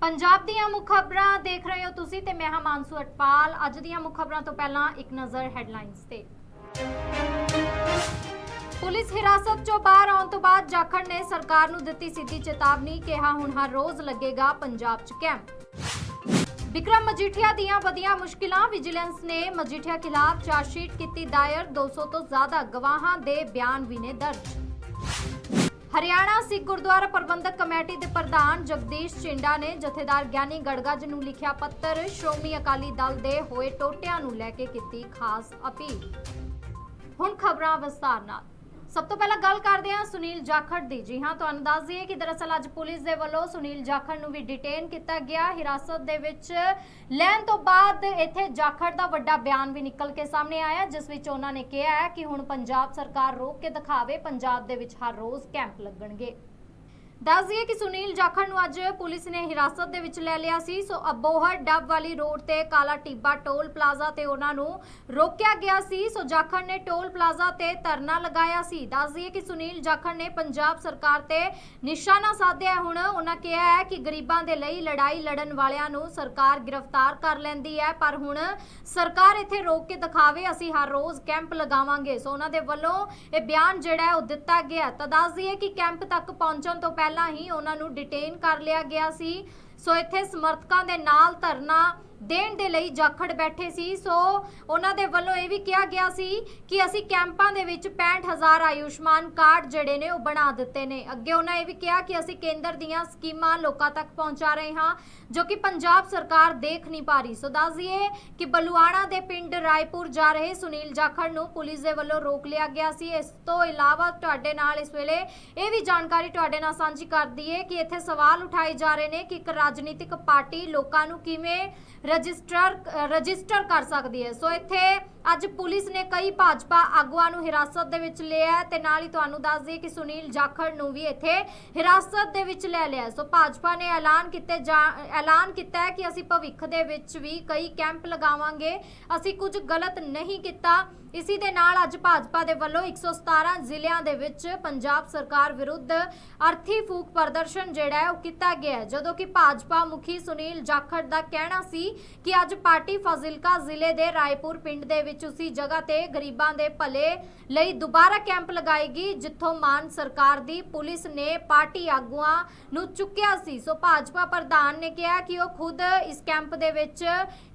ਪੰਜਾਬ ਦੀਆਂ ਮੁੱਖ ਖਬਰਾਂ ਦੇਖ ਰਹੇ ਹੋ ਤੁਸੀਂ ਤੇ ਮੈਂ ਹਾਂ ਮਾਨਸੂ ਅਟਪਾਲ ਅੱਜ ਦੀਆਂ ਮੁੱਖ ਖਬਰਾਂ ਤੋਂ ਪਹਿਲਾਂ ਇੱਕ ਨਜ਼ਰ ਹੈਡਲਾਈਨਸ ਤੇ। ਪੁਲਿਸ ਹਿਰਾਸਤ ਚੋਂ ਬਾਹਰ ਆਉਣ ਤੋਂ ਬਾਅਦ ਜਾਖੜ ਨੇ ਸਰਕਾਰ ਨੂੰ ਦਿੱਤੀ ਸਿੱਧੀ ਚੇਤਾਵਨੀ, ਕਿਹਾ ਹੁਣ ਹਰ ਰੋਜ਼ ਲੱਗੇਗਾ ਪੰਜਾਬ 'ਚ ਕੈਂਪ। ਵਿਕਰਮ ਮਜੀਠੀਆ ਦੀਆਂ ਵਧੀਆਂ ਮੁਸ਼ਕਿਲਾਂ, ਵਿਜੀਲੈਂਸ ਨੇ ਮਜੀਠੀਆ ਖਿਲਾਫ ਚਾਰਜਸ਼ੀਟ ਕੀਤੀ ਦਾਇਰ 200 ਤੋਂ ਜ਼ਿਆਦਾ ਗਵਾਹਾਂ ਦੇ ਬਿਆਨ ਵੀ ਨੇ ਦਰਜ। ਹਰਿਆਣਾ ਸਿੱਖ ਗੁਰਦੁਆਰਾ ਪ੍ਰਬੰਧਕ ਕਮੇਟੀ ਦੇ ਪ੍ਰਧਾਨ ਜਗਦੀਸ਼ ਚਿੰਡਾ ਨੇ ਜਥੇਦਾਰ ਗਿਆਨੀ ਗੜਗੱਜ ਨੂੰ ਲਿਖਿਆ ਪੱਤਰ। ਸ਼੍ਰੋਮਣੀ ਅਕਾਲੀ ਦਲ ਦੇ ਹੋਏ ਟੋਟਿਆਂ ਨੂੰ ਲੈ ਕੇ ਕੀਤੀ ਖਾਸ ਅਪੀਲ। ਹੁਣ ਖਬਰਾਂ ਵਿਸਤਾਰ ਨਾਲ। ਸਭ ਤੋਂ ਪਹਿਲਾਂ ਗੱਲ ਕਰਦੇ ਹਾਂ ਸੁਨੀਲ ਜਾਖੜ ਦੀ। ਜੀ ਹਾਂ, ਤੁਹਾਨੂੰ ਦੱਸ ਦਈਏ ਕਿ ਦਰਅਸਲ ਅੱਜ ਪੁਲਿਸ ਦੇ ਵੱਲੋਂ ਸੁਨੀਲ ਜਾਖੜ ਨੂੰ ਵੀ ਡਿਟੇਨ ਕੀਤਾ ਗਿਆ। ਹਿਰਾਸਤ ਦੇ ਵਿੱਚ ਲੈਣ ਤੋਂ ਬਾਅਦ ਇੱਥੇ ਜਾਖੜ ਦਾ ਵੱਡਾ ਬਿਆਨ ਵੀ ਨਿਕਲ ਕੇ ਸਾਹਮਣੇ ਆਇਆ, ਜਿਸ ਵਿੱਚ ਉਹਨਾਂ ਨੇ ਕਿਹਾ ਹੈ ਕਿ ਹੁਣ ਪੰਜਾਬ ਸਰਕਾਰ ਰੋਕ ਕੇ ਦਿਖਾਵੇ, ਪੰਜਾਬ ਦੇ ਵਿੱਚ ਹਰ ਰੋਜ਼ ਕੈਂਪ ਲੱਗਣਗੇ। ਦੱਸ ਦਈਏ ਕਿ ਸੁਨੀਲ ਜਾਖੜ ਨੂੰ ਅੱਜ ਪੁਲਿਸ ਨੇ ਹਿਰਾਸਤ ਦੇ ਵਿੱਚ ਲੈ ਲਿਆ ਸੀ। ਸੋ ਅਬੋਹਰ ਡੱਬ ਵਾਲੀ ਰੋਡ ਤੇ ਕਾਲਾ ਟਿੱਬਾ ਟੋਲ ਪਲਾਜ਼ਾ ਤੇ ਉਹਨਾਂ ਨੂੰ ਰੋਕਿਆ ਗਿਆ ਸੀ। ਸੋ ਜਾਖੜ ਨੇ ਟੋਲ ਪਲਾਜ਼ਾ ਤੇ ਧਰਨਾ ਲਗਾਇਆ ਸੀ। ਦੱਸ ਦਈਏ ਕਿ ਸੁਨੀਲ ਜਾਖੜ ਨੇ ਪੰਜਾਬ ਸਰਕਾਰ ਤੇ ਨਿਸ਼ਾਨਾ ਸਾਧਿਆ। ਹੈ ਹੁਣ ਉਹਨਾਂ ਕਿਹਾ ਹੈ ਕਿ ਗਰੀਬਾਂ ਦੇ ਲਈ ਲੜਾਈ ਲੜਨ ਵਾਲਿਆਂ ਨੂੰ ਸਰਕਾਰ ਗ੍ਰਿਫਤਾਰ ਕਰ ਲੈਂਦੀ ਹੈ। ਪਰ ਹੁਣ ਸਰਕਾਰ ਇੱਥੇ ਰੋਕ ਕੇ ਦਿਖਾਵੇ, ਅਸੀਂ ਹਰ ਰੋਜ਼ ਕੈਂਪ ਲਗਾਵਾਂਗੇ। ਸੋ ਉਹਨਾਂ ਦੇ ਵੱਲੋਂ ਇਹ ਬਿਆਨ ਜਿਹੜਾ ਹੈ ਉਹ ਦਿੱਤਾ ਗਿਆ। ਤਾਂ ਦੱਸ ਦਈਏ ਕਿ ਕੈਂਪ ਤੱਕ ਪਹੁੰਚਣ ਤੋਂ ਪਹਿਲਾਂ ਪਹਿਲਾਂ ਹੀ ਉਹਨਾਂ ਨੂੰ ਡਿਟੇਨ ਕਰ ਲਿਆ ਗਿਆ ਸੀ। ਸੋ ਇੱਥੇ ਸਮਰਥਕਾਂ ਦੇ ਨਾਲ ਧਰਨਾ ਦੇਣ ਦੇ ਲਈ ਜਾਖੜ ਬੈਠੇ ਸੀ। ਸੋ ਉਹਨਾਂ ਦੇ ਵੱਲੋਂ ਇਹ ਵੀ ਕਿਹਾ ਗਿਆ ਸੀ ਕਿ ਅਸੀਂ ਕੈਂਪਾਂ ਦੇ ਵਿੱਚ 65000 ਆਯੁਸ਼ਮਾਨ ਕਾਰਡ ਜਿਹੜੇ ਨੇ ਉਹ ਬਣਾ ਦਿੱਤੇ ਨੇ। ਅੱਗੇ ਉਹਨਾਂ ਇਹ ਵੀ ਕਿਹਾ ਕਿ ਅਸੀਂ ਕੇਂਦਰ ਦੀਆਂ ਸਕੀਮਾਂ ਲੋਕਾਂ ਤੱਕ ਪਹੁੰਚਾ ਰਹੇ ਹਾਂ, ਜੋ ਕਿ ਪੰਜਾਬ ਸਰਕਾਰ ਦੇਖ ਨਹੀਂ ਪਾ ਰਹੀ। ਸੋ ਦੱਸ ਦਈਏ ਕਿ ਬਲੂਆਣਾ ਦੇ ਪਿੰਡ ਰਾਏਪੁਰ ਜਾ ਰਹੇ ਸੁਨੀਲ ਜਾਖੜ ਨੂੰ ਪੁਲਿਸ ਦੇ ਵੱਲੋਂ ਰੋਕ ਲਿਆ ਗਿਆ ਸੀ। ਇਸ ਤੋਂ ਇਲਾਵਾ ਤੁਹਾਡੇ ਨਾਲ ਇਸ ਵੇਲੇ ਇਹ ਵੀ ਜਾਣਕਾਰੀ ਤੁਹਾਡੇ ਨਾਲ ਸਾਂਝੀ ਕਰਦੀ ਹੈ ਕਿ ਇੱਥੇ ਸਵਾਲ ਉਠਾਏ ਜਾ ਰਹੇ ਨੇ ਕਿ ਇੱਕ ਰਾਜਨੀਤਿਕ ਪਾਰਟੀ ਲੋਕਾਂ ਨੂੰ ਕਿਵੇਂ ਰਜਿਸਟਰ ਰਜਿਸਟਰ ਕਰ ਸਕਦੀ ਹੈ। ਸੋ ਇੱਥੇ ਅੱਜ ਪੁਲਿਸ ਨੇ ਕਈ ਭਾਜਪਾ ਆਗੂਆਂ ਨੂੰ ਹਿਰਾਸਤ ਦੇ ਵਿੱਚ ਲਿਆ ਤੇ ਨਾਲ ਹੀ ਤੁਹਾਨੂੰ ਦੱਸ ਦਈਏ ਕਿ ਸੁਨੀਲ ਜਾਖੜ ਨੂੰ ਵੀ ਇੱਥੇ ਹਿਰਾਸਤ ਦੇ ਵਿੱਚ ਲੈ ਲਿਆ ਸੋ ਭਾਜਪਾ ਨੇ ਐਲਾਨ ਕੀਤੇ ਜਾ- ਐਲਾਨ ਕੀਤਾ ਹੈ ਕਿ ਅਸੀਂ ਭਵਿੱਖ ਦੇ ਵਿੱਚ ਵੀ ਕਈ ਕੈਂਪ ਲਗਾਵਾਂਗੇ। ਅਸੀਂ ਕੁਝ ਗਲਤ ਨਹੀਂ ਕੀਤਾ। ਇਸੀ ਦੇ ਨਾਲ ਅੱਜ ਭਾਜਪਾ ਦੇ ਵੱਲੋਂ 117 ਜ਼ਿਲ੍ਹਿਆਂ ਦੇ ਵਿੱਚ ਪੰਜਾਬ ਸਰਕਾਰ ਵਿਰੁੱਧ ਅਰਥੀ ਫੂਕ ਪ੍ਰਦਰਸ਼ਨ ਜਿਹੜਾ ਹੈ ਉਹ ਕੀਤਾ ਗਿਆ ਜਦੋਂ ਕਿ ਭਾਜਪਾ ਮੁਖੀ ਸੁਨੀਲ ਜਾਖੜ ਦਾ ਕਹਿਣਾ ਸੀ ਕਿ ਅੱਜ ਪਾਰਟੀ ਫਾਜ਼ਿਲਕਾ ਜ਼ਿਲ੍ਹੇ ਦੇ ਰਾਏਪੁਰ ਪਿੰਡ ਦੇ ਵਿੱਚ ਉਸੀ ਜਗ੍ਹਾ ਤੇ ਗਰੀਬਾਂ ਦੇ ਭਲੇ ਲਈ ਦੁਬਾਰਾ ਕੈਂਪ ਲਗਾਏਗੀ, ਜਿੱਥੋਂ ਮਾਨ ਸਰਕਾਰ ਦੀ ਪੁਲਿਸ ਨੇ ਪਾਰਟੀ ਆਗੂਆਂ ਨੂੰ ਚੁੱਕਿਆ ਸੀ। ਸੋ ਭਾਜਪਾ ਪ੍ਰਧਾਨ ਨੇ ਕਿਹਾ ਕਿ ਉਹ ਖੁਦ ਇਸ ਕੈਂਪ ਦੇ ਵਿੱਚ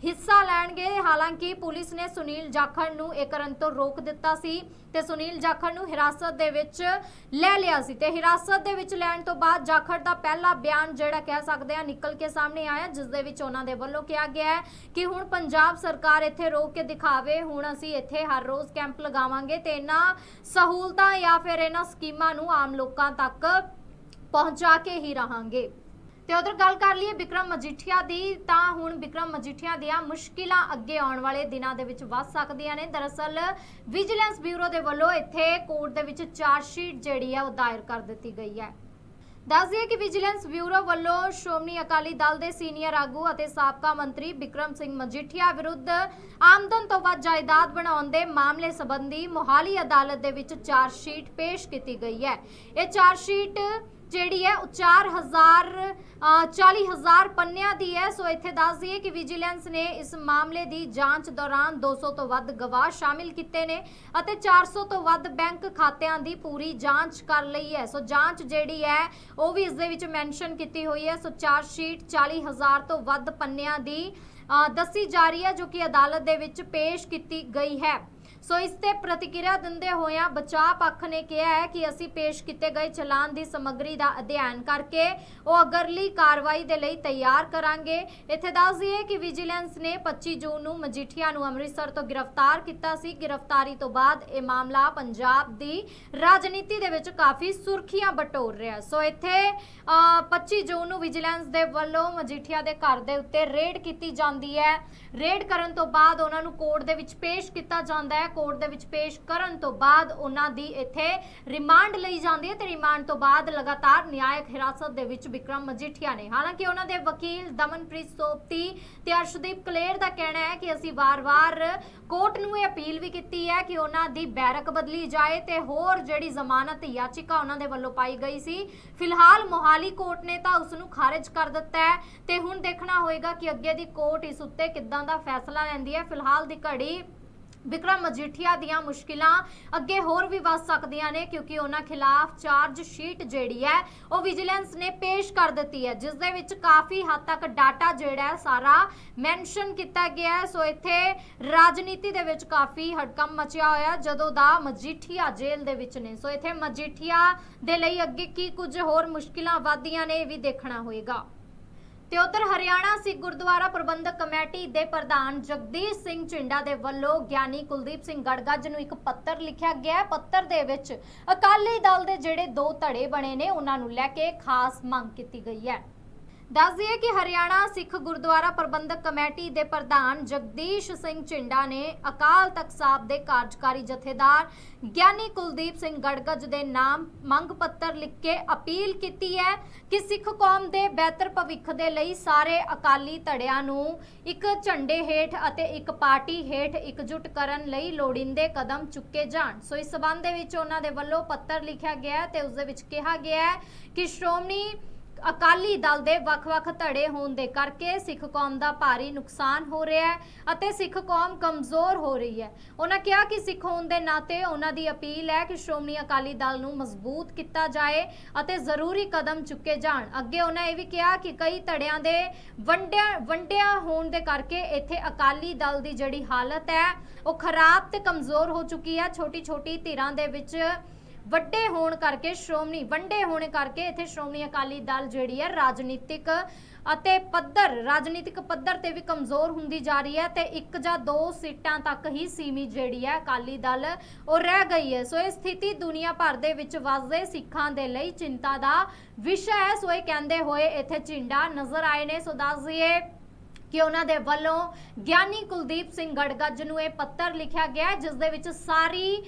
ਹਿੱਸਾ ਲੈਣਗੇ। ਹਾਲਾਂਕਿ ਪੁਲਿਸ ਨੇ ਸੁਨੀਲ ਜਾਖੜ ਨੂੰ ਇਹ ਕਰਨ ਤੋਂ ਰੋਕ ਦਿੱਤਾ ਸੀ ਤੇ ਸੁਨੀਲ ਜਾਖੜ ਨੂੰ ਹਿਰਾਸਤ ਦੇ ਵਿੱਚ ਲੈ ਲਿਆ ਸੀ। ਤੇ ਹਿਰਾਸਤ ਦੇ ਵਿੱਚ ਲੈਣ ਤੋਂ ਬਾਅਦ ਜਾਖੜ ਦਾ ਪਹਿਲਾ ਬਿਆਨ ਜਿਹੜਾ ਕਹਿ ਸਕਦੇ ਆ ਨਿਕਲ ਕੇ ਸਾਹਮਣੇ ਆਇਆ, ਜਿਸ ਦੇ ਵਿੱਚ ਉਹਨਾਂ ਦੇ ਵੱਲੋਂ ਕਿਹਾ ਗਿਆ ਹੈ ਕਿ ਹੁਣ ਪੰਜਾਬ ਸਰਕਾਰ ਇੱਥੇ ਰੋਕ ਕੇ ਦਿਖਾਵੇ, ਹੁਣ ਅਸੀਂ ਇੱਥੇ ਹਰ ਰੋਜ਼ ਕੈਂਪ ਲਗਾਵਾਂਗੇ ਤੇ ਇਹਨਾਂ ਸਹੂਲਤਾਂ ਜਾਂ ਫਿਰ ਇਹਨਾਂ ਸਕੀਮਾਂ ਨੂੰ ਆਮ ਲੋਕਾਂ ਤੱਕ ਪਹੁੰਚਾ ਕੇ ਹੀ ਰਹਾਂਗੇ। ਤੇ ਉਧਰ ਗੱਲ ਕਰ ਲਈਏ ਵਿਕਰਮ ਮਜੀਠੀਆ ਦੀ, ਤਾਂ ਹੁਣ ਵਿਕਰਮ ਮਜੀਠੀਆ ਦੀਆਂ ਮੁਸ਼ਕਿਲਾਂ ਅੱਗੇ ਆਉਣ ਵਾਲੇ ਦਿਨਾਂ ਦੇ ਵਿੱਚ ਵੱਧ ਸਕਦੀਆਂ ਨੇ। ਦਰਅਸਲ ਵਿਜੀਲੈਂਸ ਬਿਊਰੋ ਦੇ ਵੱਲੋਂ ਇੱਥੇ ਕੋਰਟ ਦੇ ਵਿੱਚ ਚਾਰਜ ਸ਼ੀਟ ਜਿਹੜੀ ਹੈ ਉਹ ਦਾਇਰ ਕਰ ਦਿੱਤੀ ਗਈ ਹੈ। ਦੱਸ ਦਈਏ ਕਿ ਵਿਜੀਲੈਂਸ ਬਿਊਰੋ ਵੱਲੋਂ ਸ਼੍ਰੋਮਣੀ ਅਕਾਲੀ ਦਲ ਦੇ ਸੀਨੀਅਰ ਆਗੂ ਅਤੇ ਸਾਬਕਾ ਮੰਤਰੀ ਵਿਕਰਮ ਸਿੰਘ ਮਜੀਠੀਆ ਵਿਰੁੱਧ ਆਮਦਨ ਤੋਂ ਵੱਧ ਜਾਇਦਾਦ ਬਣਾਉਣ ਦੇ ਮਾਮਲੇ ਸੰਬੰਧੀ ਮੋਹਾਲੀ ਅਦਾਲਤ ਦੇ ਵਿੱਚ ਚਾਰਜ ਸ਼ੀਟ ਪੇਸ਼ ਕੀਤੀ ਗਈ ਹੈ। ਇਹ ਚਾਰਜ ਸ਼ੀਟ ਜਿਹੜੀ ਹੈ ਉਹ 4000 ਅ, 40000 ਪੰਨਿਆਂ ਦੀ ਹੈ। ਸੋ ਇੱਥੇ ਦੱਸ ਦਈਏ ਕਿ ਵਿਜੀਲੈਂਸ ਨੇ ਇਸ ਮਾਮਲੇ ਦੀ ਜਾਂਚ ਦੌਰਾਨ 200 ਤੋਂ ਵੱਧ ਗਵਾਹ ਸ਼ਾਮਿਲ ਕੀਤੇ ਨੇ ਅਤੇ 400 ਤੋਂ ਵੱਧ ਬੈਂਕ ਖਾਤਿਆਂ ਦੀ ਪੂਰੀ ਜਾਂਚ ਕਰ ਲਈ ਹੈ। ਸੋ ਜਾਂਚ ਜਿਹੜੀ ਹੈ ਉਹ ਵੀ ਇਸ ਦੇ ਵਿੱਚ ਮੈਂਸ਼ਨ ਕੀਤੀ ਹੋਈ ਹੈ। ਸੋ ਚਾਰਜ ਸ਼ੀਟ 40000 ਤੋਂ ਵੱਧ ਪੰਨਿਆਂ ਦੀ ਦੱਸੀ ਜਾ ਰਹੀ ਹੈ ਜੋ ਕਿ ਅਦਾਲਤ ਦੇ ਵਿੱਚ ਪੇਸ਼ ਕੀਤੀ ਗਈ ਹੈ। ਸੋ ਇਸ ਤੇ ਪ੍ਰਤੀਕਿਰਿਆ ਦਿੰਦੇ ਹੋਇਆਂ ਬਚਾਅ ਪੱਖ ਨੇ ਕਿਹਾ ਹੈ ਕਿ ਅਸੀਂ ਪੇਸ਼ ਕੀਤੇ ਗਏ ਚਲਾਨ ਦੀ ਸਮੱਗਰੀ ਦਾ ਅਧਿਐਨ ਕਰਕੇ ਉਹ ਅਗਰਲੀ ਕਾਰਵਾਈ ਦੇ ਲਈ ਤਿਆਰ ਕਰਾਂਗੇ। ਇੱਥੇ ਦੱਸ ਦਈਏ ਕਿ ਵਿਜੀਲੈਂਸ ਨੇ 25 ਜੂਨ ਨੂੰ ਮਜੀਠੀਆ ਨੂੰ ਅੰਮ੍ਰਿਤਸਰ ਤੋਂ ਗ੍ਰਿਫਤਾਰ ਕੀਤਾ ਸੀ। ਗ੍ਰਿਫਤਾਰੀ ਤੋਂ ਬਾਅਦ ਇਹ ਮਾਮਲਾ ਪੰਜਾਬ ਦੀ ਰਾਜਨੀਤੀ ਦੇ ਵਿੱਚ ਕਾਫੀ ਸੁਰਖੀਆਂ ਬਟੋਰ ਰਿਹਾ। ਸੋ ਇੱਥੇ ਅ, 25 ਜੂਨ ਨੂੰ ਵਿਜੀਲੈਂਸ ਦੇ ਵੱਲੋਂ ਮਜੀਠੀਆ ਦੇ ਘਰ ਦੇ ਉੱਤੇ ਰੇਡ ਕੀਤੀ ਜਾਂਦੀ ਹੈ। ਰੇਡ ਕਰਨ ਤੋਂ ਬਾਅਦ ਉਹਨਾਂ ਨੂੰ ਕੋਰਟ ਦੇ ਵਿੱਚ ਪੇਸ਼ ਕੀਤਾ ਜਾਂਦਾ ਹੈ। ਕੋਰਟ ਦੇ ਵਿੱਚ ਪੇਸ਼ ਕਰਨ ਤੋਂ ਬਾਅਦ ਉਹਨਾਂ ਦੀ ਇੱਥੇ ਰਿਮਾਂਡ ਲਈ ਜਾਂਦੀ ਹੈ ਤੇ ਰਿਮਾਂਡ ਤੋਂ ਬਾਅਦ ਲਗਾਤਾਰ ਨਿਆਇਕ ਹਿਰਾਸਤ ਦੇ ਵਿੱਚ ਵਿਕਰਮ ਮਜੀਠੀਆ ਨੇ। ਹਾਲਾਂਕਿ ਉਹਨਾਂ ਦੇ ਵਕੀਲ ਦਮਨਪ੍ਰੀਤ ਸੋਪਤੀ ਤੇ ਅਰਸ਼ਦੀਪ ਕਲੇਰ ਦਾ ਕਹਿਣਾ ਹੈ ਕਿ ਅਸੀਂ ਵਾਰ-ਵਾਰ ਕੋਰਟ ਨੂੰ ਇਹ ਅਪੀਲ ਵੀ ਕੀਤੀ ਹੈ ਕਿ ਉਹਨਾਂ ਦੀ ਬੈਰਕ ਬਦਲੀ ਜਾਏ ਤੇ ਹੋਰ ਜਿਹੜੀ ਜ਼ਮਾਨਤ ਯਾਚਿਕਾ ਉਹਨਾਂ ਦੇ ਵੱਲੋਂ ਪਾਈ ਗਈ ਸੀ, ਫਿਲਹਾਲ ਮੋਹਾਲੀ ਕੋਰਟ ਨੇ ਤਾਂ ਉਸ ਨੂੰ ਖਾਰਜ ਕਰ ਦਿੱਤਾ ਹੈ ਤੇ ਹੁਣ ਦੇਖਣਾ ਹੋਏਗਾ ਕਿ ਅੱਗੇ ਦੀ ਕੋਰਟ ਇਸ ਉੱਤੇ ਕਿੱਦਾਂ ਦਾ ਫੈਸਲਾ ਲੈਂਦੀ ਹੈ। ਫਿਲਹਾਲ ਦੀ ਘੜੀ ਵਿਕਰਮ ਮਜੀਠੀਆ ਦੀਆਂ ਮੁਸ਼ਕਿਲਾਂ ਅੱਗੇ ਹੋਰ ਵੀ ਵੱਧ ਸਕਦੀਆਂ ਨੇ ਕਿਉਂਕਿ ਉਹਨਾਂ ਖਿਲਾਫ ਚਾਰਜ ਸ਼ੀਟ ਜਿਹੜੀ ਹੈ, ਉਹ ਵਿਜੀਲੈਂਸ ਨੇ ਪੇਸ਼ ਕਰ ਦਿੱਤੀ ਹੈ, ਜਿਸ ਦੇ ਵਿੱਚ ਕਾਫੀ ਹੱਦ ਤੱਕ ਡਾਟਾ ਜਿਹੜਾ ਹੈ, ਸਾਰਾ ਮੈਂਸ਼ਨ ਕੀਤਾ ਗਿਆ ਹੈ। ਸੋ ਇੱਥੇ ਰਾਜਨੀਤੀ ਦੇ ਵਿੱਚ ਕਾਫੀ ਹੜਕੰਪ ਮਚਿਆ ਹੋਇਆ ਜਦੋਂ ਦਾ ਮਜੀਠੀਆ ਜੇਲ੍ਹ ਦੇ ਵਿੱਚ ਨੇ। ਸੋ ਇੱਥੇ ਮਜੀਠੀਆ ਦੇ ਲਈ ਅੱਗੇ ਕੀ ਕੁਝ ਹੋਰ ਮੁਸ਼ਕਿਲਾਂ ਵਧਦੀਆਂ ਨੇ ਇਹ ਵੀ ਦੇਖਣਾ ਹੋਏਗਾ। ਤੇ ਉਧਰ ਹਰਿਆਣਾ ਸਿੱਖ ਗੁਰਦੁਆਰਾ ਪ੍ਰਬੰਧਕ ਕਮੇਟੀ ਦੇ ਪ੍ਰਧਾਨ ਜਗਦੀਸ਼ ਸਿੰਘ ਝਿੰਡਾ ਦੇ ਵੱਲੋਂ ਗਿਆਨੀ ਕੁਲਦੀਪ ਸਿੰਘ ਗੜਗੱਜ ਨੂੰ ਇੱਕ ਪੱਤਰ ਲਿਖਿਆ ਗਿਆ। ਹੈ ਪੱਤਰ ਦੇ ਵਿੱਚ ਅਕਾਲੀ ਦਲ ਦੇ ਜਿਹੜੇ ਦੋ ਧੜੇ ਬਣੇ ਨੇ, ਉਹਨਾਂ ਨੂੰ ਲੈ ਕੇ ਖਾਸ ਮੰਗ ਕੀਤੀ ਗਈ ਹੈ। ਦੱਸ ਦਈਏ ਕਿ ਹਰਿਆਣਾ ਸਿੱਖ ਗੁਰਦੁਆਰਾ ਪ੍ਰਬੰਧਕ ਕਮੇਟੀ ਦੇ ਪ੍ਰਧਾਨ ਜਗਦੀਸ਼ ਸਿੰਘ ਝਿੰਡਾ ਨੇ ਅਕਾਲ ਤਖਤ ਸਾਹਿਬ ਦੇ ਕਾਰਜਕਾਰੀ ਜਥੇਦਾਰ ਗਿਆਨੀ ਕੁਲਦੀਪ ਸਿੰਘ ਗੜਗੱਜ ਦੇ ਨਾਮ ਮੰਗ ਪੱਤਰ ਲਿਖ ਕੇ ਅਪੀਲ ਕੀਤੀ ਹੈ ਕਿ ਸਿੱਖ ਕੌਮ ਦੇ ਬਿਹਤਰ ਭਵਿੱਖ ਦੇ ਲਈ ਸਾਰੇ ਅਕਾਲੀ ਧੜਿਆਂ ਨੂੰ ਇੱਕ ਝੰਡੇ ਹੇਠ ਅਤੇ ਇੱਕ ਪਾਰਟੀ ਹੇਠ ਇਕਜੁੱਟ ਕਰਨ ਲਈ ਲੋੜੀਂਦੇ ਕਦਮ ਚੁੱਕੇ ਜਾਣ। ਸੋ ਇਸ ਸਬੰਧ ਦੇ ਵਿੱਚ ਉਹਨਾਂ ਦੇ ਵੱਲੋਂ ਪੱਤਰ ਲਿਖਿਆ ਗਿਆ ਹੈ ਤੇ ਉਸ ਦੇ ਵਿੱਚ ਕਿਹਾ ਗਿਆ ਹੈ ਕਿ ਸ਼੍ਰੋਮਣੀ ਅਕਾਲੀ ਦਲ ਦੇ ਵੱਖ-ਵੱਖ ਧੜੇ ਹੋਣ ਦੇ ਕਰਕੇ ਸਿੱਖ ਕੌਮ ਦਾ ਭਾਰੀ ਨੁਕਸਾਨ ਹੋ ਰਿਹਾ ਹੈ ਅਤੇ ਸਿੱਖ ਕੌਮ ਕਮਜ਼ੋਰ ਹੋ ਰਹੀ ਹੈ। ਉਹਨਾਂ ਕਿਹਾ ਕਿ ਸਿੱਖ ਹੋਣ ਦੇ ਨਾਤੇ ਉਹਨਾਂ ਦੀ ਅਪੀਲ ਹੈ ਕਿ ਸ਼੍ਰੋਮਣੀ ਅਕਾਲੀ ਦਲ ਨੂੰ ਮਜ਼ਬੂਤ ਕੀਤਾ ਜਾਏ ਅਤੇ ਜ਼ਰੂਰੀ ਕਦਮ ਚੁੱਕੇ ਜਾਣ। ਅੱਗੇ ਉਹਨਾਂ ਇਹ ਵੀ ਕਿਹਾ ਕਿ ਕਈ ਧੜਿਆਂ ਦੇ ਵੰਡਿਆ ਵੰਡਿਆ ਹੋਣ ਦੇ ਕਰਕੇ ਇੱਥੇ ਅਕਾਲੀ ਦਲ ਦੀ ਜਿਹੜੀ ਹਾਲਤ ਹੈ, ਉਹ ਖਰਾਬ ਤੇ ਕਮਜ਼ੋਰ ਹੋ ਚੁੱਕੀ ਹੈ। ਛੋਟੀ-ਛੋਟੀ ਧਿਰਾਂ ਦੇ ਵਿੱਚ ਵੱਡੇ ਹੋਣ ਕਰਕੇ ਸ਼੍ਰੋਮਣੀ ਵੰਡੇ ਹੋਣੇ ਕਰਕੇ ਇੱਥੇ ਸ਼੍ਰੋਮਣੀ ਅਕਾਲੀ ਦਲ ਜਿਹੜੀ ਹੈ ਰਾਜਨੀਤਿਕ ਅਤੇ ਪੱਧਰ ਰਾਜਨੀਤਿਕ ਪੱਧਰ ਤੇ ਵੀ ਕਮਜ਼ੋਰ ਹੁੰਦੀ ਜਾ ਰਹੀ ਹੈ ਤੇ ਇੱਕ ਜਾਂ ਦੋ ਸੀਟਾਂ ਤੱਕ ਹੀ ਸੀਮਿਤ ਜਿਹੜੀ ਹੈ ਅਕਾਲੀ ਦਲ ਉਹ ਰਹਿ ਗਈ ਹੈ। ਸੋ ਇਹ ਸਥਿਤੀ ਦੁਨੀਆ ਭਰ ਦੇ ਵਿੱਚ ਵਸਦੇ ਸਿੱਖਾਂ ਦੇ ਲਈ ਚਿੰਤਾ ਦਾ ਵਿਸ਼ਾ ਹੈ। ਸੋ ਇਹ ਕਹਿੰਦੇ ਹੋਏ ਇੱਥੇ ਝਿੰਡਾ ਨਜ਼ਰ ਆਏ ਨੇ। ਸੋ ਦੱਸ ਦਈਏ ਕਿ ਉਹਨਾਂ ਦੇ ਵੱਲੋਂ ਗਿਆਨੀ ਕੁਲਦੀਪ ਸਿੰਘ ਗੜਗੱਜ ਨੂੰ ਇਹ ਪੱਤਰ ਲਿਖਿਆ ਗਿਆ ਹੈ, ਜਿਸ ਦੇ ਵਿੱਚ ਸਾਰੀ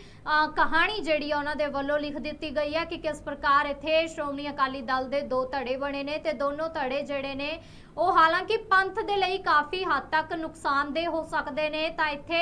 ਕਹਾਣੀ ਜਿਹੜੀ ਆ ਉਹਨਾਂ ਦੇ ਵੱਲੋਂ ਲਿਖ ਦਿੱਤੀ ਗਈ ਹੈ ਕਿ ਕਿਸ ਪ੍ਰਕਾਰ ਇੱਥੇ ਸ਼੍ਰੋਮਣੀ ਅਕਾਲੀ ਦਲ ਦੇ ਦੋ ਧੜੇ ਬਣੇ ਨੇ ਤੇ ਦੋਨੋਂ ਧੜੇ ਜਿਹੜੇ ਨੇ, ਉਹ ਹਾਲਾਂਕਿ ਪੰਥ ਦੇ ਲਈ ਕਾਫੀ ਹੱਦ ਤੱਕ ਨੁਕਸਾਨਦੇਹ ਹੋ ਸਕਦੇ ਨੇ, ਤਾਂ ਇੱਥੇ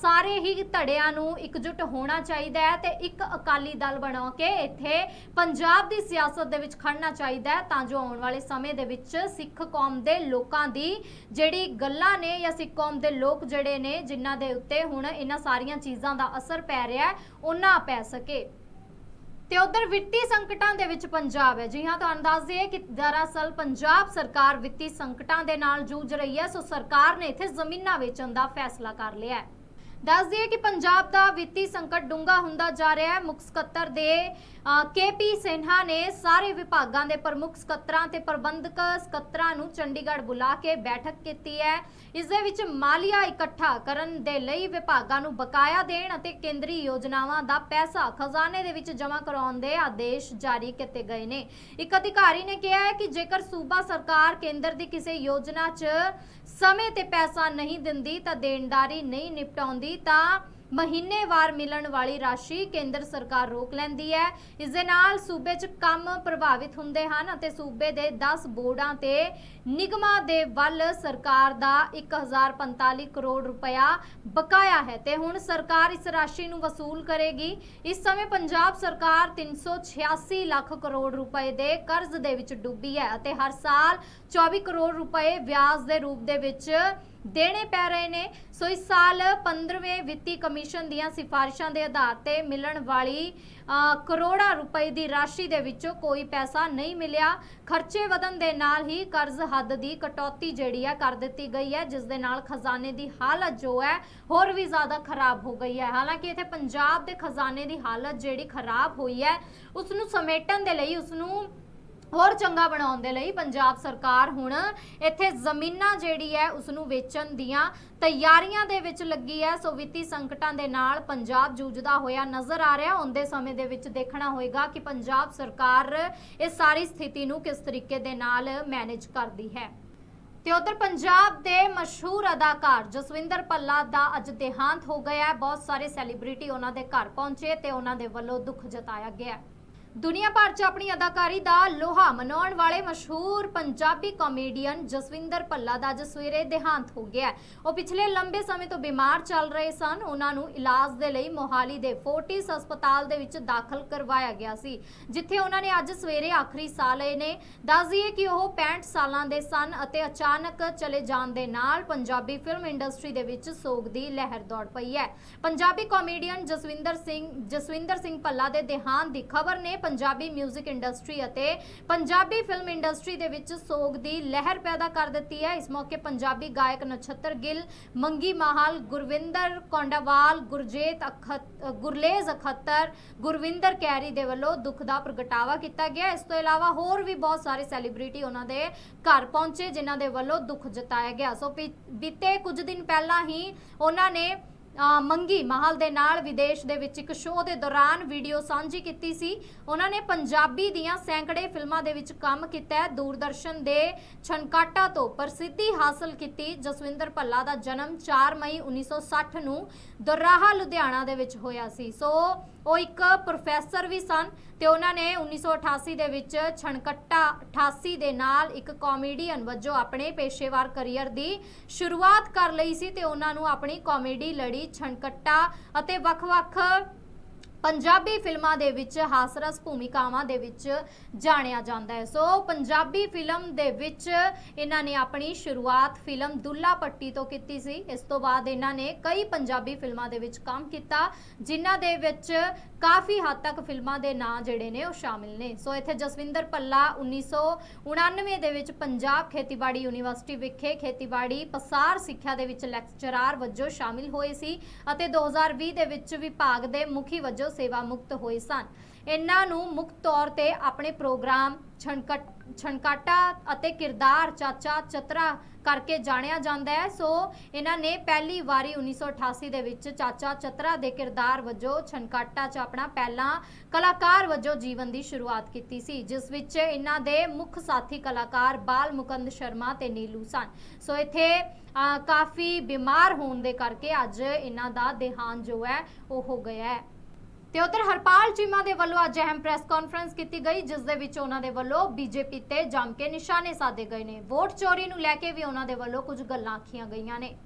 ਸਾਰੇ ਹੀ ਧੜਿਆਂ ਨੂੰ ਇਕਜੁੱਟ ਹੋਣਾ ਚਾਹੀਦਾ ਹੈ ਤੇ ਇੱਕ ਅਕਾਲੀ ਦਲ ਬਣਾ ਕੇ ਇੱਥੇ ਪੰਜਾਬ ਦੀ ਸਿਆਸਤ ਦੇ ਵਿੱਚ ਖੜਨਾ ਚਾਹੀਦਾ ਹੈ ਤਾਂ ਜੋ ਆਉਣ ਵਾਲੇ ਸਮੇਂ ਦੇ ਵਿੱਚ ਸਿੱਖ ਕੌਮ ਦੇ ਲੋਕਾਂ ਦੀ ਜਿਹੜੀ ਗੱਲਾਂ ਨੇ ਜਾਂ ਸਿੱਖ ਕੌਮ ਦੇ ਲੋਕ ਜਿਹੜੇ ਨੇ, ਜਿਨ੍ਹਾਂ ਦੇ ਉੱਤੇ ਹੁਣ ਇਹਨਾਂ ਸਾਰੀਆਂ ਚੀਜ਼ਾਂ ਦਾ ਅਸਰ ਪੈ ਰਿਹਾ ਹੈ ਨਾ ਪੈ ਸਕੇ। ਤੇ ਉਧਰ ਵਿੱਤੀ ਸੰਕਟਾਂ ਦੇ ਵਿੱਚ ਪੰਜਾਬ ਹੈ। ਜੀ ਹਾਂ, ਤੁਹਾਨੂੰ ਦੱਸ ਦਈਏ ਕਿ ਦਰਅਸਲ ਪੰਜਾਬ ਸਰਕਾਰ ਵਿੱਤੀ ਸੰਕਟਾਂ ਦੇ ਨਾਲ ਜੂਝ ਰਹੀ ਹੈ, ਸੋ ਸਰਕਾਰ ਨੇ ਇੱਥੇ ਜ਼ਮੀਨਾਂ ਵੇਚਣ ਦਾ ਫੈਸਲਾ ਕਰ ਲਿਆ ਹੈ। ਦੱਸ ਦਈਏ ਕਿ ਪੰਜਾਬ ਦਾ ਵਿੱਤੀ ਸੰਕਟ ਡੂੰਘਾ ਹੁੰਦਾ ਜਾ ਰਿਹਾ ਹੈ। ਮੁੱਖ ਸਕੱਤਰ ਦੇ ਕੇਪੀ ਸਿਨਹਾ ਨੇ ਸਾਰੇ ਵਿਭਾਗਾਂ ਦੇ ਪ੍ਰਮੁੱਖ ਸਕੱਤਰਾਂ ਤੇ ਪ੍ਰਬੰਧਕ ਸਕੱਤਰਾਂ ਨੂੰ ਚੰਡੀਗੜ੍ਹ ਬੁਲਾ ਕੇ ਬੈਠਕ ਕੀਤੀ ਹੈ। ਇਸ ਦੇ ਵਿੱਚ ਮਾਲੀਆ ਇਕੱਠਾ ਕਰਨ ਦੇ ਲਈ ਵਿਭਾਗਾਂ ਨੂੰ ਬਕਾਇਆ ਦੇਣ ਅਤੇ ਕੇਂਦਰੀ ਯੋਜਨਾਵਾਂ ਦਾ ਪੈਸਾ ਖਜ਼ਾਨੇ ਦੇ ਵਿੱਚ ਜਮ੍ਹਾਂ ਕਰਾਉਣ ਦੇ ਆਦੇਸ਼ ਜਾਰੀ ਕੀਤੇ ਗਏ ਨੇ। ਇੱਕ ਅਧਿਕਾਰੀ ਨੇ ਕਿਹਾ ਹੈ ਕਿ ਜੇਕਰ ਸੂਬਾ ਸਰਕਾਰ ਕੇਂਦਰ ਦੀ ਕਿਸੇ ਯੋਜਨਾ 'ਚ ਸਮੇਂ ਤੇ ਪੈਸਾ ਨਹੀਂ ਦਿੰਦੀ ਤਾਂ ਦੇਣਦਾਰੀ ਨਹੀਂ ਨਿਪਟਾਉਂਦੀ। ਤਾਂ ਮਹੀਨੇਵਾਰ ਮਿਲਣ ਵਾਲੀ ਰਾਸ਼ੀ ਕੇਂਦਰ ਸਰਕਾਰ ਰੋਕ ਲੈਂਦੀ ਹੈ। ਇਸ ਦੇ ਨਾਲ ਸੂਬੇ 'ਚ ਕੰਮ ਪ੍ਰਭਾਵਿਤ ਹੁੰਦੇ ਹਨ ਅਤੇ ਸੂਬੇ ਦੇ 10 ਬੋਰਡਾਂ ਤੇ ਨਿਗਮਾਂ ਦੇ ਵੱਲ ਸਰਕਾਰ ਦਾ 1045 ਕਰੋੜ ਰੁਪਇਆ ਬਕਾਇਆ ਹੈ ਤੇ ਹੁਣ ਸਰਕਾਰ ਇਸ ਰਾਸ਼ੀ ਨੂੰ ਵਸੂਲ ਕਰੇਗੀ। ਇਸ ਸਮੇਂ ਪੰਜਾਬ ਸਰਕਾਰ 386 ਲੱਖ ਕਰੋੜ ਰੁਪਏ ਦੇ ਕਰਜ਼ ਦੇ ਵਿੱਚ ਡੁੱਬੀ ਹੈ ਅਤੇ ਹਰ ਸਾਲ 24 ਕਰੋੜ ਰੁਪਏ ਵਿਆਜ ਦੇ ਰੂਪ ਦੇ ਵਿੱਚ ਦੇਣੇ ਪੈ ਰਹੇ ਨੇ। ਸੋ ਇਸ ਸਾਲ 15ਵੇਂ ਵਿੱਤੀ ਕਮਿਸ਼ਨ ਦੀਆਂ ਸਿਫਾਰਿਸ਼ਾਂ ਦੇ ਆਧਾਰ ਤੇ ਮਿਲਣ ਵਾਲੀ ਕਰੋੜਾਂ ਰੁਪਏ ਦੀ ਰਾਸ਼ੀ ਦੇ ਵਿੱਚੋਂ ਕੋਈ ਪੈਸਾ ਨਹੀਂ ਮਿਲਿਆ। ਖਰਚੇ ਵਧਣ ਦੇ ਨਾਲ ਹੀ ਕਰਜ਼ ਹੱਦ ਦੀ ਕਟੌਤੀ ਜਿਹੜੀ ਹੈ ਕਰ ਦਿੱਤੀ ਗਈ ਹੈ, ਜਿਸ ਦੇ ਨਾਲ ਖਜ਼ਾਨੇ ਦੀ ਹਾਲਤ ਜੋ ਹੈ ਹੋਰ ਵੀ ਜ਼ਿਆਦਾ ਖਰਾਬ ਹੋ ਗਈ ਹੈ। ਹਾਲਾਂਕਿ ਇੱਥੇ ਪੰਜਾਬ ਦੇ ਖਜ਼ਾਨੇ ਦੀ ਹਾਲਤ ਜਿਹੜੀ ਖਰਾਬ ਹੋਈ ਹੈ ਉਸ ਨੂੰ ਸਮੇਟਣ ਦੇ ਲਈ ਉਸ ਨੂੰ ਹੋਰ ਚੰਗਾ ਬਣਾਉਣ ਦੇ ਲਈ ਪੰਜਾਬ ਸਰਕਾਰ ਹੁਣ ਇੱਥੇ ਜ਼ਮੀਨਾਂ ਜਿਹੜੀ ਹੈ ਉਸ ਨੂੰ ਵੇਚਣ ਦੀਆਂ ਤਿਆਰੀਆਂ ਦੇ ਵਿੱਚ ਲੱਗੀ ਹੈ। ਸੋ ਵਿੱਤੀ ਸੰਕਟਾਂ ਦੇ ਨਾਲ ਪੰਜਾਬ ਜੂਝਦਾ ਹੋਇਆ ਨਜ਼ਰ ਆ ਰਿਹਾ। ਆਉਂਦੇ ਸਮੇਂ ਦੇ ਵਿੱਚ ਦੇਖਣਾ ਹੋਏਗਾ ਕਿ ਪੰਜਾਬ ਸਰਕਾਰ ਇਸ ਸਾਰੀ ਸਥਿਤੀ ਨੂੰ ਕਿਸ ਤਰੀਕੇ ਦੇ ਨਾਲ ਮੈਨੇਜ ਕਰਦੀ ਹੈ। ਤੇ ਉਧਰ ਪੰਜਾਬ ਦੇ ਮਸ਼ਹੂਰ ਅਦਾਕਾਰ ਜਸਵਿੰਦਰ ਪੱਲਾ ਦਾ ਅੱਜ ਦੇਹਾਂਤ ਹੋ ਗਿਆ ਹੈ। ਬਹੁਤ ਸਾਰੇ ਸੈਲੀਬ੍ਰਿਟੀ ਉਹਨਾਂ ਦੇ ਘਰ ਪਹੁੰਚੇ ਤੇ ਉਹਨਾਂ ਦੇ ਵੱਲੋਂ ਦੁੱਖ ਜਤਾਇਆ ਗਿਆ ਦੁਨੀਆ ਭਰ 'ਚ ਆਪਣੀ ਅਦਾਕਾਰੀ ਦਾ ਲੋਹਾ ਮਨਾਉਣ ਵਾਲੇ ਮਸ਼ਹੂਰ ਪੰਜਾਬੀ ਕਾਮੇਡੀਅਨ ਜਸਵਿੰਦਰ ਭੱਲਾ ਦਾ ਅੱਜ ਸਵੇਰੇ ਦੇਹਾਂਤ ਹੋ ਗਿਆ ਉਹ ਪਿਛਲੇ ਲੰਬੇ ਸਮੇਂ ਤੋਂ ਬਿਮਾਰ ਚੱਲ ਰਹੇ ਸਨ। ਉਹਨਾਂ ਨੂੰ ਇਲਾਜ ਦੇ ਲਈ ਮੋਹਾਲੀ ਦੇ ਫੋਰਟਿਸ ਹਸਪਤਾਲ ਦੇ ਵਿੱਚ ਦਾਖਲ ਕਰਵਾਇਆ ਗਿਆ ਸੀ, ਜਿੱਥੇ ਉਹਨਾਂ ਨੇ ਅੱਜ ਸਵੇਰੇ ਆਖਰੀ ਸਾਹ ਲਏ ਨੇ। ਦੱਸ ਦਈਏ ਕਿ ਉਹ 65 ਸਾਲਾਂ ਦੇ ਸਨ ਅਤੇ ਅਚਾਨਕ ਚਲੇ ਜਾਣ ਦੇ ਨਾਲ ਪੰਜਾਬੀ ਫਿਲਮ ਇੰਡਸਟਰੀ ਦੇ ਵਿੱਚ ਸੋਗ ਦੀ ਲਹਿਰ ਦੌੜ ਪਈ ਹੈ। ਪੰਜਾਬੀ ਕਾਮੇਡੀਅਨ ਜਸਵਿੰਦਰ ਸਿੰਘ ਜਸਵਿੰਦਰ ਸਿੰਘ ਭੱਲਾ ਦੇ ਦੇਹਾਂਤ ਦੀ ਖਬਰ ਨੇ ਪੰਜਾਬੀ 뮤직 ਇੰਡਸਟਰੀ ਅਤੇ ਪੰਜਾਬੀ ਫਿਲਮ ਇੰਡਸਟਰੀ ਦੇ ਵਿੱਚ ਸੋਗ ਦੀ ਲਹਿਰ ਪੈਦਾ ਕਰ ਦਿੱਤੀ ਹੈ। ਇਸ ਮੌਕੇ ਪੰਜਾਬੀ ਗਾਇਕ ਨਛੱਤਰ ਗਿੱਲ, ਮੰਗੀ ਮਾਹਲ, ਗੁਰਵਿੰਦਰ ਕੌਂਡਾਵਾਲ, ਗੁਰਜੀਤ ਅਖਤ, ਗੁਰਲੇਜ਼ ਅਖਤਰ, ਗੁਰਵਿੰਦਰ ਕੈਰੀ ਦੇ ਵੱਲੋਂ ਦੁੱਖ ਦਾ ਪ੍ਰਗਟਾਵਾ ਕੀਤਾ ਗਿਆ। ਇਸ ਤੋਂ ਇਲਾਵਾ ਹੋਰ ਵੀ ਬਹੁਤ ਸਾਰੇ ਸੈਲੀਬ੍ਰਿਟੀ ਉਹਨਾਂ ਦੇ ਘਰ ਪਹੁੰਚੇ, ਜਿਨ੍ਹਾਂ ਦੇ ਵੱਲੋਂ ਦੁੱਖ ਜਤਾਇਆ ਗਿਆ। ਸੋ ਬੀ- ਬੀਤੇ ਕੁਝ ਦਿਨ ਪਹਿਲਾਂ ਹੀ ਉਹਨਾਂ ਨੇ ਮੰਗੀ ਮਾਹਲ ਦੇ ਨਾਲ ਵਿਦੇਸ਼ ਦੇ ਵਿੱਚ ਇੱਕ ਸ਼ੋਅ ਦੇ ਦੌਰਾਨ ਵੀਡੀਓ ਸਾਂਝੀ ਕੀਤੀ ਸੀ। ਉਹਨਾਂ ਨੇ ਪੰਜਾਬੀ ਦੀਆਂ ਸੈਂਕੜੇ ਫਿਲਮਾਂ ਦੇ ਵਿੱਚ ਕੰਮ ਕੀਤਾ ਹੈ। ਦੂਰਦਰਸ਼ਨ ਦੇ ਛਨਕਾਟਾ ਤੋਂ ਪ੍ਰਸਿੱਧੀ ਹਾਸਲ ਕੀਤੀ ਜਸਵਿੰਦਰ ਭੱਲਾ ਦਾ ਜਨਮ 4 ਮਈ 1960 ਨੂੰ। ਦੁਰਾਹਾ, ਲੁਧਿਆਣਾ ਦੇ ਵਿੱਚ ਹੋਇਆ ਸੀ। ਸੋ ਉਹ ਇੱਕ ਪ੍ਰੋਫੈਸਰ ਵੀ ਸਨ ਤੇ ਉਹਨਾਂ ਨੇ 1988 ਦੇ ਵਿੱਚ ਛਣਕੱਟਾ 88 ਦੇ ਨਾਲ ਇੱਕ ਕਾਮੇਡੀਅਨ ਵਜੋਂ ਆਪਣੇ ਪੇਸ਼ੇਵਰ ਕੈਰੀਅਰ ਦੀ ਸ਼ੁਰੂਆਤ ਕਰ ਲਈ ਸੀ ਤੇ ਉਹਨਾਂ ਨੂੰ ਆਪਣੀ ਕਾਮੇਡੀ ਲੜੀ ਛਣਕੱਟਾ ਅਤੇ ਵੱਖ-ਵੱਖ ਪੰਜਾਬੀ ਫਿਲਮਾਂ ਦੇ ਵਿੱਚ ਹਾਸਰਸ ਭੂਮਿਕਾਵਾਂ ਦੇ ਵਿੱਚ ਜਾਣਿਆ ਜਾਂਦਾ ਹੈ। ਸੋ ਪੰਜਾਬੀ ਫਿਲਮ ਦੇ ਵਿੱਚ ਇਹਨਾਂ ਨੇ ਆਪਣੀ ਸ਼ੁਰੂਆਤ ਫਿਲਮ ਦੁੱਲਾ ਪੱਟੀ ਤੋਂ ਕੀਤੀ ਸੀ। ਇਸ ਤੋਂ ਬਾਅਦ ਇਹਨਾਂ ਨੇ ਕਈ ਪੰਜਾਬੀ ਫਿਲਮਾਂ ਦੇ ਵਿੱਚ ਕੰਮ ਕੀਤਾ, ਜਿਨ੍ਹਾਂ ਦੇ ਵਿੱਚ ਕਾਫੀ ਹੱਦ ਤੱਕ ਫਿਲਮਾਂ ਦੇ ਨਾਂ ਜਿਹੜੇ ਨੇ ਉਹ ਸ਼ਾਮਿਲ ਨੇ। ਸੋ ਇੱਥੇ ਜਸਵਿੰਦਰ ਪੱਲਾ 1999 ਦੇ ਵਿੱਚ ਪੰਜਾਬ ਖੇਤੀਬਾੜੀ ਯੂਨੀਵਰਸਿਟੀ ਵਿਖੇ ਖੇਤੀਬਾੜੀ ਪਸਾਰ ਸਿੱਖਿਆ ਦੇ ਵਿੱਚ ਲੈਕਚਰਾਰ ਵਜੋਂ ਸ਼ਾਮਿਲ ਹੋਏ ਸੀ ਅਤੇ 2020 ਦੇ ਵਿੱਚ ਵਿਭਾਗ ਦੇ ਮੁਖੀ ਵਜੋਂ ਸੇਵਾ ਮੁਕਤ ਹੋਏ ਸਨ ਇਹਨਾਂ ਨੂੰ ਮੁੱਖ ਤੌਰ ਤੇ ਆਪਣੇ ਪ੍ਰੋਗਰਾਮ ਛਣਕਾਟਾ ਅਤੇ ਕਿਰਦਾਰ ਚਾਚਾ ਚਤਰਾ ਕਰਕੇ ਜਾਣਿਆ ਜਾਂਦਾ ਹੈ ਸੋ ਇਹਨਾਂ ਨੇ ਪਹਿਲੀ ਵਾਰੀ 1988 ਦੇ ਵਿੱਚ ਚਾਚਾ ਚਤਰਾ ਦੇ ਕਿਰਦਾਰ ਵਜੋਂ ਛਣਕਾਟਾ 'ਚ ਆਪਣਾ ਪਹਿਲਾ ਕਲਾਕਾਰ ਵਜੋਂ ਜੀਵਨ ਦੀ ਸ਼ੁਰੂਆਤ ਕੀਤੀ ਸੀ ਜਿਸ ਵਿੱਚ ਇਹਨਾਂ ਦੇ ਮੁੱਖ ਸਾਥੀ ਕਲਾਕਾਰ ਬਾਲ ਮੁਕੰਦ ਸ਼ਰਮਾ ਤੇ ਨੀਲੂ ਸਨ ਸੋ ਇੱਥੇ ਅਹ, ਕਾਫੀ ਬਿਮਾਰ ਹੋਣ ਦੇ ਕਰਕੇ ਅੱਜ ਇਹਨਾਂ ਦਾ ਦੇਹਾਂਤ ਜੋ ਹੈ ਉਹ ਹੋ ਗਿਆ ਹੈ ਤੇ ਉਧਰ ਹਰਪਾਲ ਚੀਮਾ ਦੇ ਵੱਲੋਂ ਅੱਜ ਅਹਿਮ ਪ੍ਰੈਸ ਕਾਨਫਰੰਸ ਕੀਤੀ ਗਈ, ਜਿਸ ਦੇ ਵਿੱਚ ਉਹਨਾਂ ਦੇ ਵੱਲੋਂ ਬੀਜੇਪੀ ਤੇ ਜੰਮ ਕੇ ਨਿਸ਼ਾਨੇ ਸਾਧੇ ਗਏ ਨੇ। ਵੋਟ ਚੋਰੀ ਨੂੰ ਲੈ ਕੇ ਵੀ ਉਹਨਾਂ ਦੇ ਵੱਲੋਂ ਕੁਝ ਗੱਲਾਂ ਆਖੀਆਂ ਗਈਆਂ ਨੇ।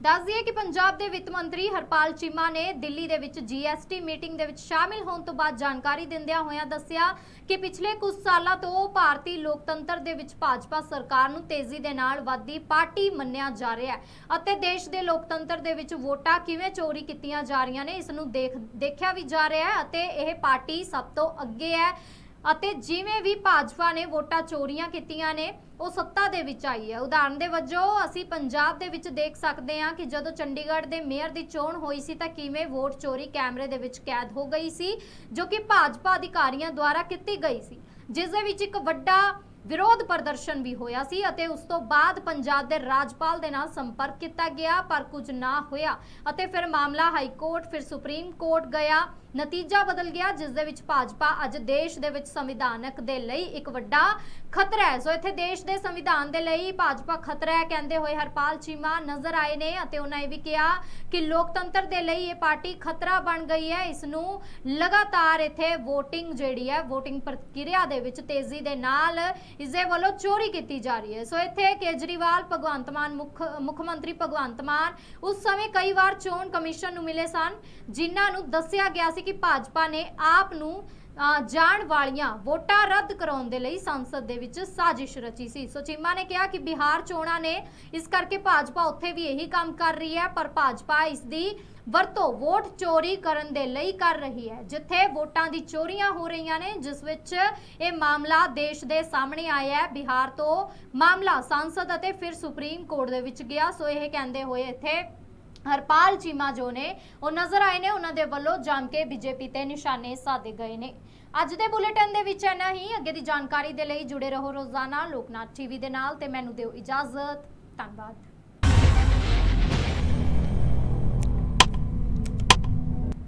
ਦੱਸ ਦਈਏ ਕਿ ਪੰਜਾਬ ਦੇ ਵਿੱਤ ਮੰਤਰੀ ਹਰਪਾਲ ਚੀਮਾ ਨੇ ਦਿੱਲੀ ਦੇ ਵਿੱਚ ਜੀਐਸਟੀ ਮੀਟਿੰਗ ਦੇ ਵਿੱਚ ਸ਼ਾਮਿਲ ਹੋਣ ਤੋਂ ਬਾਅਦ ਜਾਣਕਾਰੀ ਦਿੰਦਿਆਂ ਹੋਇਆਂ ਦੱਸਿਆ ਕਿ ਪਿਛਲੇ ਕੁਝ ਸਾਲਾਂ ਤੋਂ ਭਾਰਤੀ ਲੋਕਤੰਤਰ ਦੇ ਵਿੱਚ ਭਾਜਪਾ ਸਰਕਾਰ ਨੂੰ ਤੇਜ਼ੀ ਦੇ ਨਾਲ ਵੱਧਦੀ ਪਾਰਟੀ ਮੰਨਿਆ ਜਾ ਰਿਹਾ ਹੈ ਅਤੇ ਦੇਸ਼ ਦੇ ਲੋਕਤੰਤਰ ਦੇ ਵਿੱਚ ਵੋਟਾਂ ਕਿਵੇਂ ਚੋਰੀ ਕੀਤੀਆਂ ਜਾ ਰਹੀਆਂ ਨੇ, ਇਸ ਨੂੰ ਦੇਖ ਦੇਖਿਆ ਵੀ ਜਾ ਰਿਹਾ ਹੈ ਅਤੇ ਇਹ ਪਾਰਟੀ ਸਭ ਤੋਂ ਅੱਗੇ ਹੈ। ਅਤੇ ਜਿਵੇਂ ਵੀ ਭਾਜਪਾ ਨੇ ਵੋਟਾਂ ਚੋਰੀਆਂ ਕੀਤੀਆਂ ਨੇ, ਉਹ ਸੱਤਾ ਦੇ ਵਿੱਚ ਆਈ ਹੈ। ਉਦਾਹਰਨ ਦੇ ਵਜੋਂ, ਅਸੀਂ ਪੰਜਾਬ ਦੇ ਵਿੱਚ ਦੇਖ ਸਕਦੇ ਹਾਂ ਕਿ ਜਦੋਂ ਚੰਡੀਗੜ੍ਹ ਦੇ ਮੇਅਰ ਦੀ ਚੋਣ ਹੋਈ ਸੀ ਤਾਂ ਕਿਵੇਂ ਵੋਟ ਚੋਰੀ ਕੈਮਰੇ ਦੇ ਵਿੱਚ ਕੈਦ ਹੋ ਗਈ ਸੀ, ਜੋ ਕਿ ਭਾਜਪਾ ਅਧਿਕਾਰੀਆਂ ਦੁਆਰਾ ਕੀਤੀ ਗਈ ਸੀ। ਜਿਸ ਦੇ ਵਿੱਚ ਇੱਕ ਵੱਡਾ ਵਿਰੋਧ ਪ੍ਰਦਰਸ਼ਨ ਵੀ ਹੋਇਆ ਸੀ ਅਤੇ ਉਸ ਤੋਂ ਬਾਅਦ ਪੰਜਾਬ ਦੇ ਰਾਜਪਾਲ ਦੇ ਨਾਲ ਸੰਪਰਕ ਕੀਤਾ ਗਿਆ, ਪਰ ਕੁਝ ਨਾ ਹੋਇਆ। ਅਤੇ ਫਿਰ ਮਾਮਲਾ ਹਾਈ ਕੋਰਟ ਫਿਰ ਸੁਪਰੀਮ ਕੋਰਟ ਗਿਆ। ਨਤੀਜਾ ਬਦਲ ਗਿਆ, ਜਿਸ ਦੇ ਵਿੱਚ ਭਾਜਪਾ ਅੱਜ ਦੇਸ਼ ਦੇ ਵਿੱਚ ਸੰਵਿਧਾਨਕ ਦੇ ਲਈ ਇੱਕ ਵੱਡਾ ਖਤਰਾ ਹੈ। ਸੋ ਇੱਥੇ ਦੇਸ਼ ਦੇ ਸੰਵਿਧਾਨ ਦੇ ਲਈ ਭਾਜਪਾ ਖਤਰਾ ਹੈ, ਕਹਿੰਦੇ ਹੋਏ ਹਰਪਾਲ ਚੀਮਾ ਨਜ਼ਰ ਆਏ ਨੇ ਅਤੇ ਉਹਨਾਂ ਇਹ ਵੀ ਕਿਹਾ ਕਿ ਲੋਕਤੰਤਰ ਦੇ ਲਈ ਇਹ ਪਾਰਟੀ ਖਤਰਾ ਬਣ ਗਈ ਹੈ। ਇਸ ਨੂੰ ਲਗਾਤਾਰ ਇੱਥੇ VOTING ਜਿਹੜੀ ਹੈ VOTING ਪ੍ਰਕਿਰਿਆ ਦੇ ਵਿੱਚ ਤੇਜ਼ੀ ਦੇ ਨਾਲ ਇਸ ਦੇ ਵੱਲੋਂ ਚੋਰੀ ਕੀਤੀ ਜਾ ਰਹੀ ਹੈ। ਸੋ ਇੱਥੇ ਕੇਜਰੀਵਾਲ, ਭਗਵੰਤ ਮਾਨ, ਮੁੱਖ ਮੁੱਖ ਮੰਤਰੀ ਭਗਵੰਤ ਮਾਨ ਉਸ ਸਮੇਂ ਕਈ ਵਾਰ ਚੋਣ ਕਮਿਸ਼ਨ ਨੂੰ ਮਿਲੇ ਸਨ, ਜਿਨ੍ਹਾਂ ਨੂੰ ਦੱਸਿਆ ਗਿਆ ਸੀ ਕਿ ਭਾਜਪਾ ਨੇ ਆਪ ਨੂੰ ਜਾਣ ਵਾਲੀਆਂ ਵੋਟਾਂ ਰੱਦ ਕਰਾਉਣ ਦੇ ਲਈ ਸੰਸਦ ਦੇ ਵਿੱਚ ਸਾਜ਼ਿਸ਼ ਰਚੀ ਸੀ। ਸੋ ਚੀਮਾ ਨੇ ਕਿਹਾ ਕਿ ਬਿਹਾਰ ਚੋਣਾਂ ਨੇ ਇਸ ਕਰਕੇ ਭਾਜਪਾ ਉੱਥੇ ਵੀ ਇਹੀ ਕੰਮ ਕਰ ਰਹੀ ਹੈ, ਪਰ ਭਾਜਪਾ ਇਸ ਦੀ ਵਰਤੋਂ ਵੋਟ ਚੋਰੀ ਕਰਨ ਦੇ ਲਈ ਕਰ ਰਹੀ ਹੈ, ਜਿੱਥੇ ਵੋਟਾਂ ਦੀ ਚੋਰੀਆਂ ਹੋ ਰਹੀਆਂ ਨੇ, ਜਿਸ ਵਿੱਚ ਇਹ ਮਾਮਲਾ ਦੇਸ਼ ਦੇ ਸਾਹਮਣੇ ਆਇਆ ਹੈ। ਬਿਹਾਰ ਤੋਂ ਮਾਮਲਾ ਸੰਸਦ ਅਤੇ ਫਿਰ ਸੁਪਰੀਮ ਕੋਰਟ ਦੇ ਵਿੱਚ ਗਿਆ, ਸੋ ਇਹ ਕਹਿੰਦੇ ਹੋਏ ਇੱਥੇ ਹਰਪਾਲ ਚੀਮਾ ਜੋ ਨੇ ਉਹ ਨਜ਼ਰ ਆਏ ਨੇ, ਉਹਨਾਂ ਦੇ ਵੱਲੋਂ ਜੰਮ ਕੇ ਬੀਜੇਪੀ ਤੇ ਨਿਸ਼ਾਨੇ ਸਾਧੇ ਗਏ ਨੇ। ਅੱਜ ਦੇ ਬੁਲੇਟਿਨ ਦੇ ਵਿੱਚ ਇੰਨਾ ਹੀ। ਅੱਗੇ ਦੀ ਜਾਣਕਾਰੀ ਦੇ ਲਈ ਜੁੜੇ ਰਹੋ ਰੋਜ਼ਾਨਾ ਲੋਕਨਾਥ ਟੀਵੀ ਦੇ ਨਾਲ ਤੇ ਮੈਨੂੰ ਦਿਓ ਇਜਾਜ਼ਤ। ਧੰਨਵਾਦ।